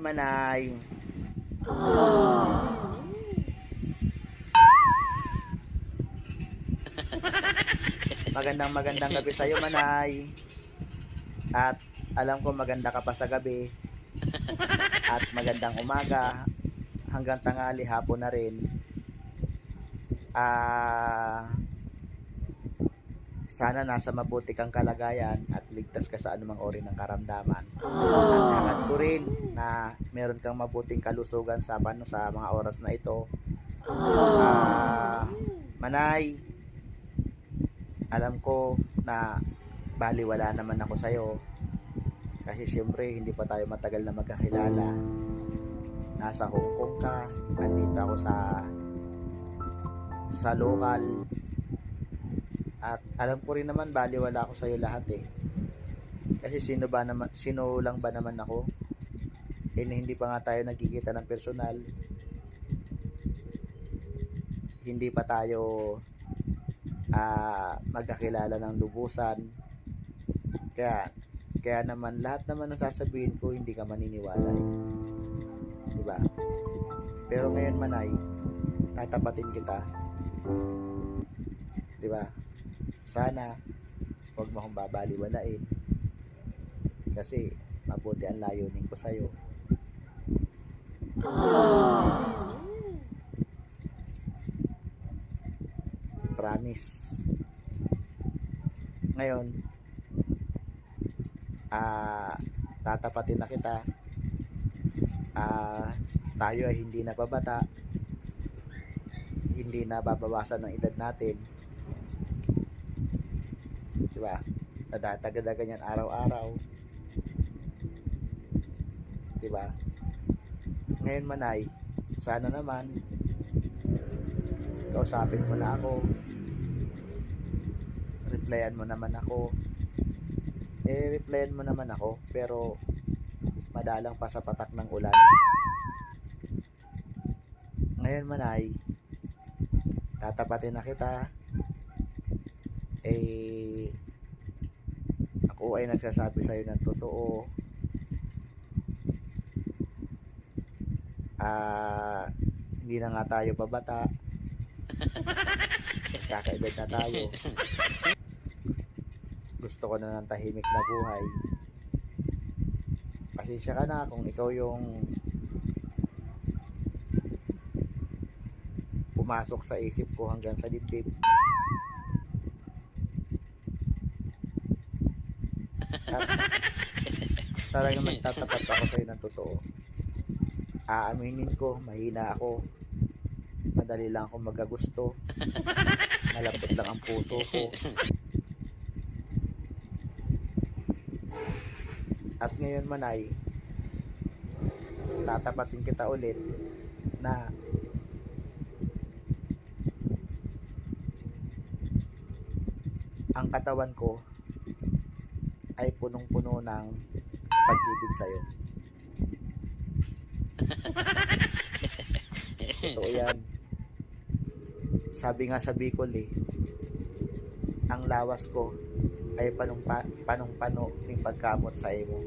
Manay. Magandang magandang gabi sa'yo, Manay. At alam ko maganda ka pa sa gabi. At magandang umaga. Hanggang tangali, hapon na rin. Ah... sana nasa mabuti kang kalagayan at ligtas ka sa anumang ori ng karamdaman. At hangad ko rin na meron kang mabuting kalusugan sa, pan- sa mga oras na ito. Ah, Manay, alam ko na baliwala naman ako sa'yo. Kasi syempre, hindi pa tayo matagal na magkakilala. Nasa Hong Kong ka, andito ako sa sa local. At alam ko rin naman baliwala ako sa'yo lahat eh. Kasi sino ba naman sino lang ba naman ako? Eh hindi pa nga tayo nagkikita ng personal. Hindi pa tayo ah magkakilala ng lubusan. Kaya kaya naman lahat naman ng sasabihin ko hindi ka maniniwala eh. 'Di ba? Pero ngayon manay, tatapatin kita. 'Di ba? Sana huwag mo akong babaliwalain. Kasi mabuti ang layunin ko sa'yo. Promise. Ngayon, ah, tatapatin na kita. Ah, tayo ay hindi na babata. Hindi na babawasan ng edad natin. Diba? Nadadagdagan yan araw-araw. Diba? Ngayon manay, sana naman kausapin mo na ako. Replyan mo naman ako. Eh, replyan mo naman ako, pero madalang pa sa patak ng ulan. Ngayon manay, tatapatin na kita. Eh, ako ay nagsasabi sa'yo ng totoo. Ah, hindi na nga tayo pabata. Nagkakaedad na tayo. Gusto ko na ng tahimik na buhay. Pasensya ka na kung ikaw yung pumasok sa isip ko hanggang sa dibdib. At talagang nagtatapat ako sa'yo ng totoo. Aaminin ko, mahina ako. Madali lang ako magagusto. Malapot lang ang puso ko. At ngayon manay, tatapatin kita ulit na ang katawan ko ay punong-puno ng pag-ibig sa'yo. Totoo yan. Sabi nga sa Bicol eh, ang lawas ko ay panong panong-pano ng pagkamot sa imo.